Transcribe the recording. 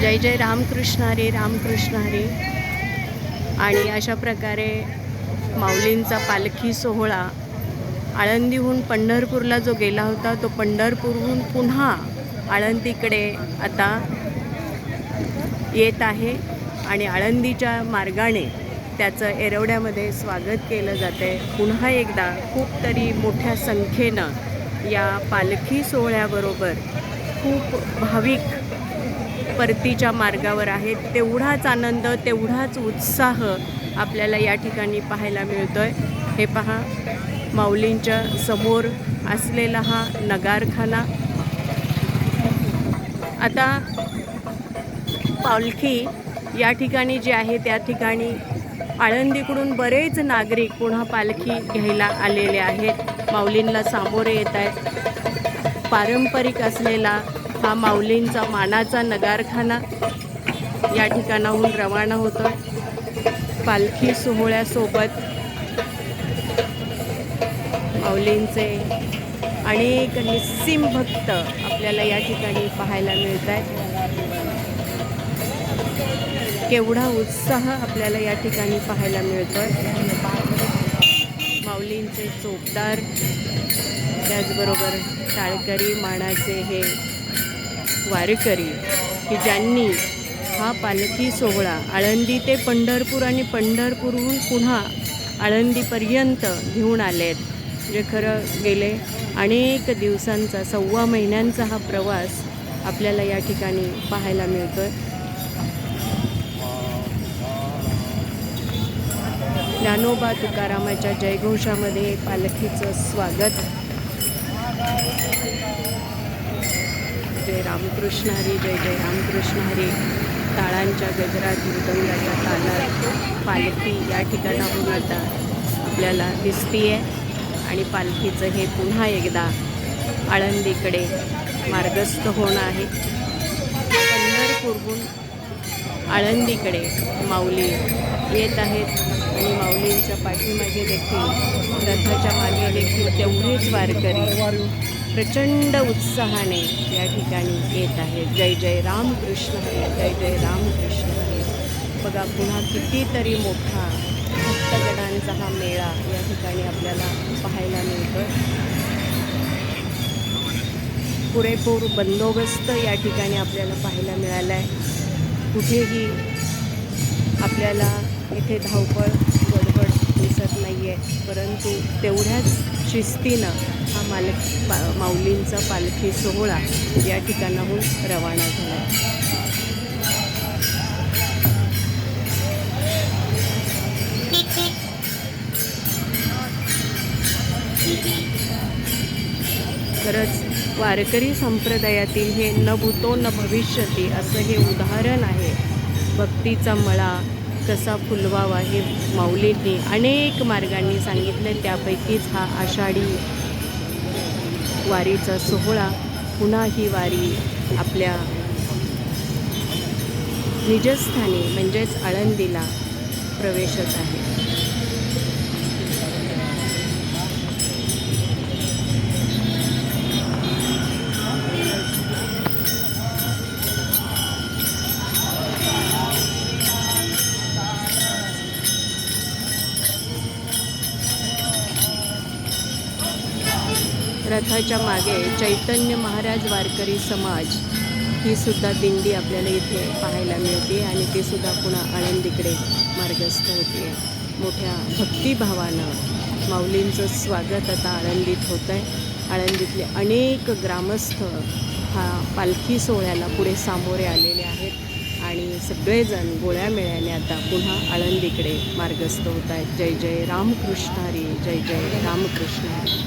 जय जय रामकृष्ण हरे रामकृष्ण हरे. आणि अशा प्रकारे माऊलींचा पालखी सोहळा आळंदीहून पंढरपूरला जो गेला होता तो पंढरपूरहून पुन्हा आळंदीकडे आता येत आहे. आणि आळंदीच्या मार्गाने त्याचं एरवड्यामध्ये स्वागत केलं जाते पुन्हा एकदा खूप तरी मोठ्या संख्येनं या पालखी सोहळ्याबरोबर खूप भाविक परतीच्या मार्गावर आहेत. तेवढाच आनंद तेवढाच उत्साह आपल्याला या ठिकाणी पाहायला मिळतो आहे हे पहा माऊलींच्या समोर असलेला हा नगारखाना. आता पालखी या ठिकाणी जी आहे त्या ठिकाणी आळंदीकडून बरेच नागरिक पुन्हा पालखी घ्यायला आलेले आहेत. माऊलींना सामोरे येत आहेत पारंपरिक असलेला हा माऊलींचा मानाचा नगारखाना या ठिकाणाहून रवाना होतो पालखी सोहळ्यासोबत माऊलींचे अनेक निस्सीम भक्त आपल्याला या ठिकाणी पाहायला मिळत आहेत केवढा उत्साह आपल्याला या ठिकाणी पाहायला मिळतो माऊलींचे चोपदार त्याचबरोबर टाळकरी मानाचे हे वारकरी की ज्यांनी हा पालखी सोहळा आळंदी ते पंढरपूर आणि पंढरपूरहून पुन्हा आळंदीपर्यंत घेऊन आले आहेत जे खरं गेले अनेक दिवसांचा सव्वा महिन्यांचा हा प्रवास आपल्याला या ठिकाणी पाहायला मिळतो आहे ज्ञानोबा तुकारामाच्या जयघोषामध्ये पालखीचं स्वागत. जय रामकृष्ण हरी जय जय रामकृष्ण हरी. टाळांच्या गजरात मृदंगाच्या तालात पालखी या ठिकाणाहून आता आपल्याला दिसतीये. आणि पालखीचं हे पुन्हा एकदा आळंदीकडे मार्गस्थ होणं आहे. पंढरपूरहून आळंदीकडे माऊली येत आहेत. आणि माऊलींच्या पाठीमागे देखील रथाच्या मागे देखील तेवढेच वारकरी प्रचंड उत्साहाने या ठिकाणी येत आहेत जय जय रामकृष्ण हरे जय जय रामकृष्ण हरे. बघा पुन्हा कितीतरी मोठा भक्तगणांचा हा मेळा या ठिकाणी आपल्याला पाहायला मिळतो पुरेपूर बंदोबस्त या ठिकाणी आपल्याला पाहायला मिळाला आहे कुठेही आपल्याला इथे धावपळ गडबड दिसत नाही आहे परंतु तेवढ्याच शिस्तीनं हा मालक पा माऊलींचा पालखी सोहळा या ठिकाणाहून रवाना झाला. खरंच वारकरी संप्रदायातील हे न भूतो न भविष्यती असं हे उदाहरण आहे. भक्तीचा मळा कसा फुलवावा हे माऊलींनी अनेक मार्गांनी सांगितलं. त्यापैकीच हा आषाढी वारीचा सोहळा पुन्हा ही वारी आपल्या निजस्थानी म्हणजेच आळंदीला प्रवेशच आहे. रथाच्या मागे चैतन्य महाराज वारकरी समाज ही सुद्धा दिंडी आपल्याला इथे पाहायला मिळते आणि ती सुद्धा पुन्हा आळंदीकडे मार्गस्थ होते. मोठ्या भक्तिभावानं माऊलींचं स्वागत आता आळंदीत होतं आहे. आळंदीतले अनेक ग्रामस्थ हा पालखी सोहळ्याला पुढे सामोरे आलेले आहेत आणि सगळेजण गोळ्या मेळ्याने आता पुन्हा आळंदीकडे मार्गस्थ होत आहेत. जय जय रामकृष्ण हरी जय जय रामकृष्ण हरी.